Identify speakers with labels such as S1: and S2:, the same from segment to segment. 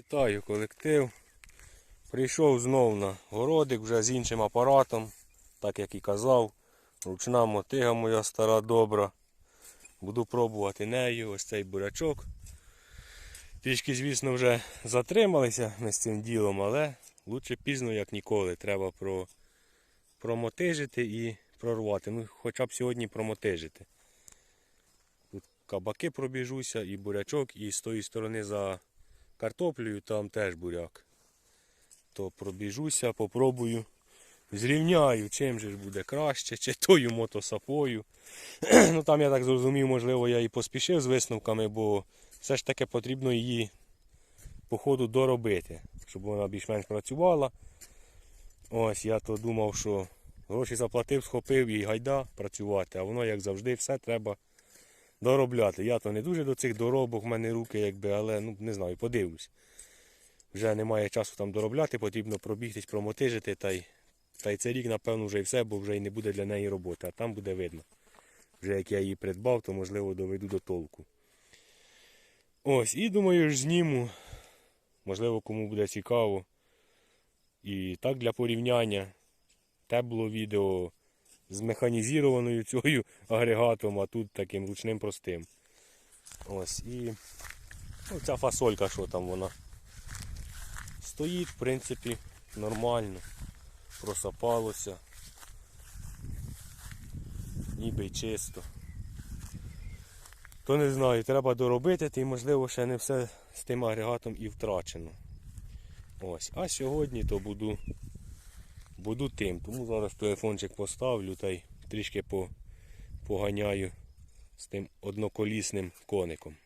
S1: Вітаю колектив. Прийшов знов на городик вже з іншим апаратом, так як і казав. Ручна мотига моя стара добра. Буду пробувати нею ось цей бурячок. Трішки, звісно, вже затрималися ми з цим ділом, але лучше пізно, як ніколи. Треба про, промотижити і прорвати. Ну, хоча б сьогодні промотижити. Тут кабаки пробіжуся, і бурячок, і з тої сторони за картоплею там теж буряк. То пробіжуся, попробую. Зрівняю, чим же ж буде краще, чи тою мотосапою. ну там я так зрозумів, можливо, я і поспішив з висновками, бо все ж таки потрібно її по ходу доробити, щоб вона більш-менш працювала. Ось я то думав, що гроші заплатив, схопив і гайда працювати, а воно, як завжди, все треба доробляти. Я то не дуже до цих доробок, в мене руки, якби, але ну не знаю, подивлюсь. Вже немає часу там доробляти, потрібно пробігтись, промотижити, та й, та й цей рік, напевно, вже і все, бо вже й не буде для неї роботи, а там буде видно. Вже як я її придбав, то можливо доведу до толку. Ось, і думаю, ж зніму. Можливо, кому буде цікаво. І так для порівняння. Те було відео з механізованою цією агрегатом, а тут таким ручним простим. Ось і ну, ця фасолька, що там вона. Стоїть, в принципі, нормально. Просапалося. Ніби й чисто. То не знаю, треба доробити, і можливо ще не все з тим агрегатом і втрачено. Ось. А сьогодні то буду буду тим. Тому зараз телефончик поставлю та й трішки поганяю з тим одноколісним коником.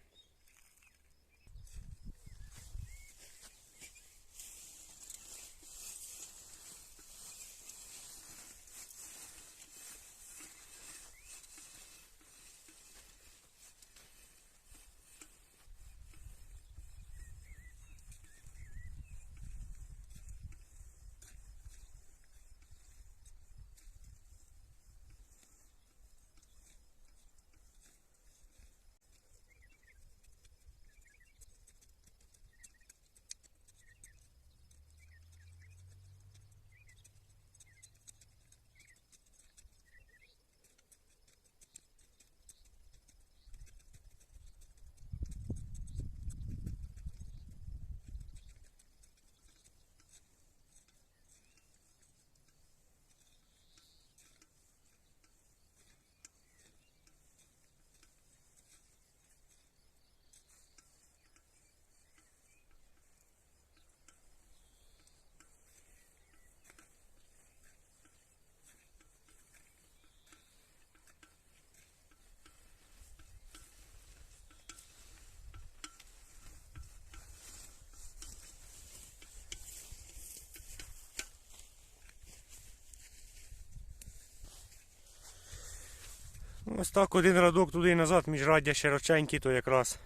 S1: Ось так один радок туди і назад, міжраддя широченькі, то якраз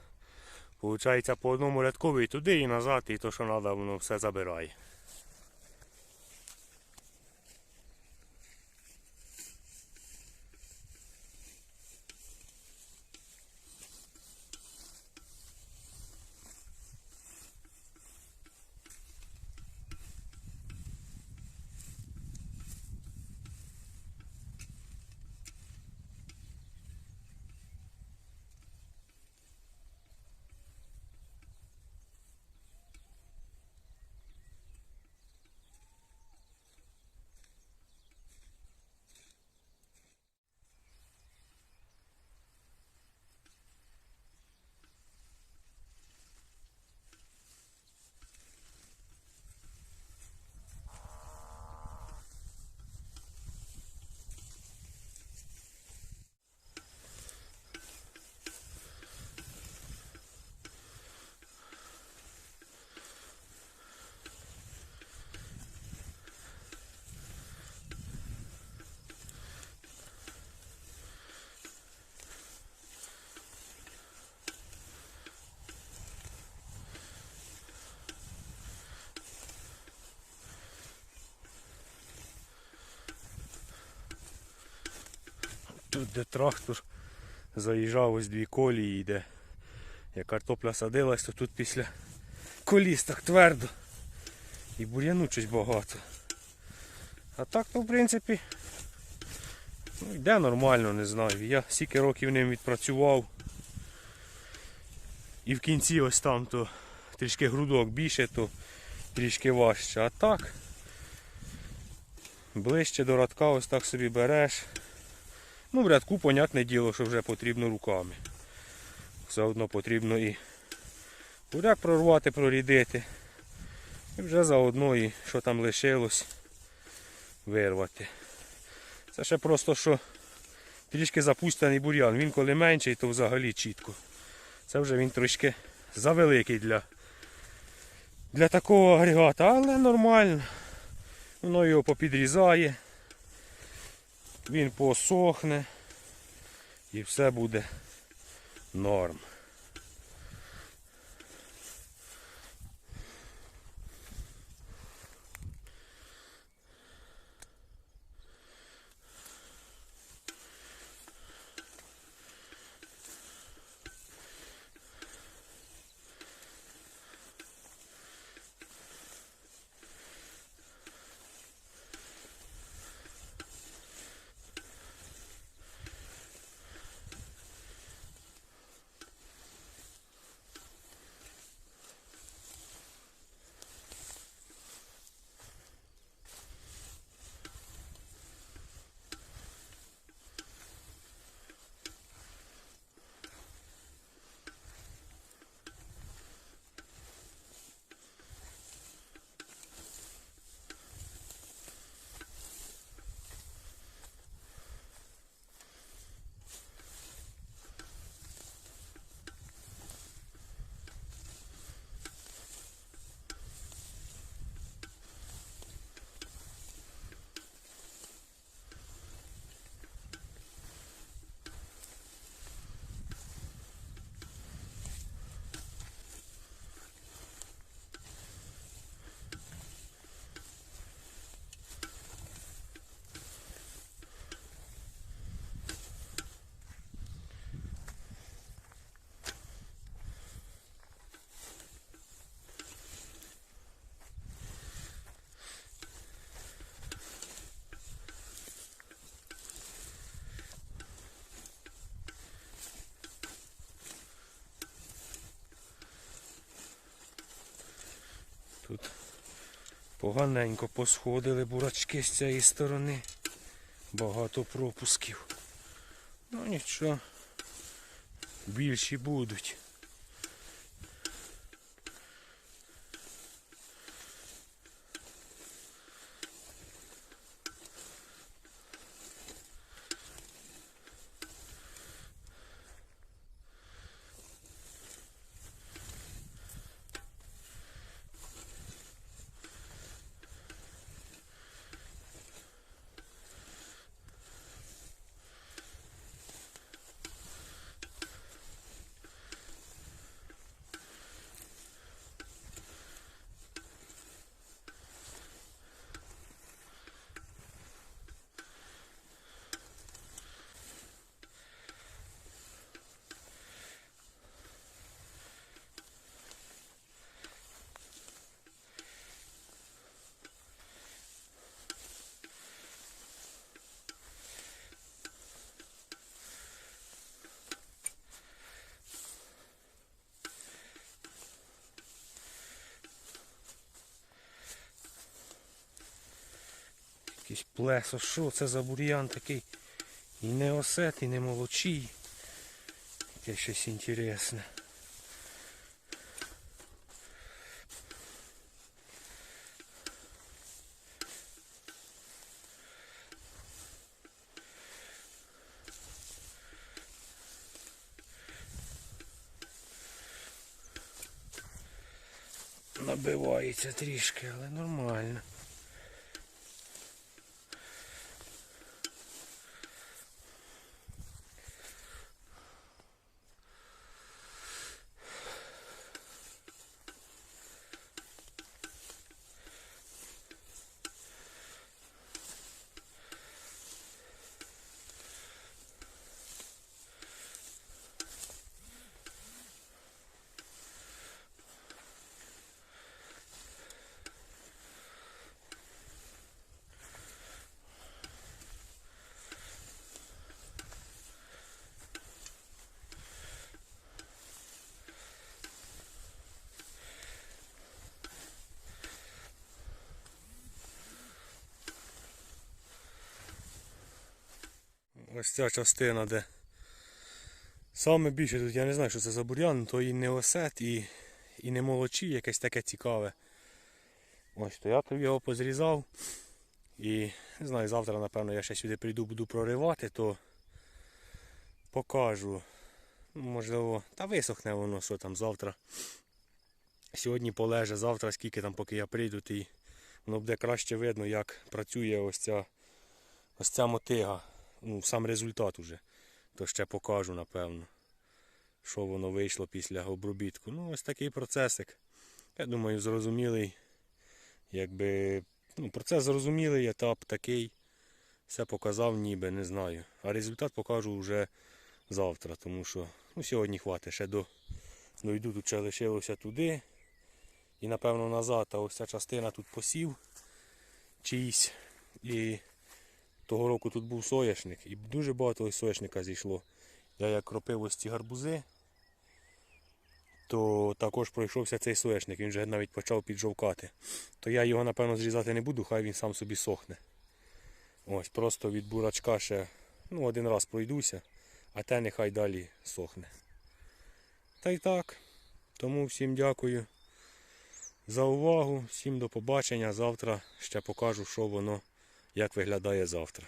S1: виходить по одному рядкові і туди і назад, і то, що треба, воно все забирає. Тут де трактор заїжджав ось дві колії йде. Як картопля садилась, то тут після коліс так твердо. І бур'яну щось багато. А так, то в принципі, ну, йде нормально, не знаю. Я стільки років ним відпрацював. І в кінці ось там то трішки грудок більше, то трішки важче. А так, ближче до радка ось так собі береш. Ну, в рядку, понятне діло, що вже потрібно руками. Все одно потрібно і буряк прорвати, прорідити. І вже заодно і що там лишилось вирвати. Це ще просто що трішки запустений бур'ян. Він коли менший, то взагалі чітко. Це вже він трошки завеликий для, для такого агрегата, але нормально. Воно його попідрізає, він посохне і все буде норм. Поганенько посходили бурачки з цієї сторони. Багато пропусків. Ну нічого. Більші будуть. Якийсь плесо, що це за бур'ян такий? І не осет, і не молочий. Таке щось інтересне. Набивається трішки, але нормально. Ось ця частина, де саме більше тут, я не знаю, що це за бур'ян, то і не осет, і, і не молочі, якесь таке цікаве. Ось то я тобі його позрізав. І не знаю, завтра, напевно, я ще сюди прийду, буду проривати, то покажу. Ну, Можливо, та висохне воно, що там завтра. Сьогодні полеже, завтра скільки там, поки я прийду, то воно буде краще видно, як працює ось ця, ось ця мотига. Ну, сам результат уже. То ще покажу, напевно, що воно вийшло після обробітку. Ну, ось такий процесик. Я думаю, зрозумілий. Якби, ну, процес зрозумілий, етап такий. Все показав, ніби, не знаю. А результат покажу вже завтра, тому що ну, сьогодні хватить. Ще до, дойду, тут ще лишилося туди. І напевно назад, а ось ця частина тут посів чийсь. І того року тут був соняшник. І дуже багато ось соняшника зійшло. Я як кропив ось ці гарбузи, то також пройшовся цей соняшник, він вже навіть почав піджовкати. То я його, напевно, зрізати не буду, хай він сам собі сохне. Ось, просто від бурачка ще ну, один раз пройдуся, а те нехай далі сохне. Та й так. Тому всім дякую за увагу, всім до побачення. Завтра ще покажу, що воно, як виглядає завтра.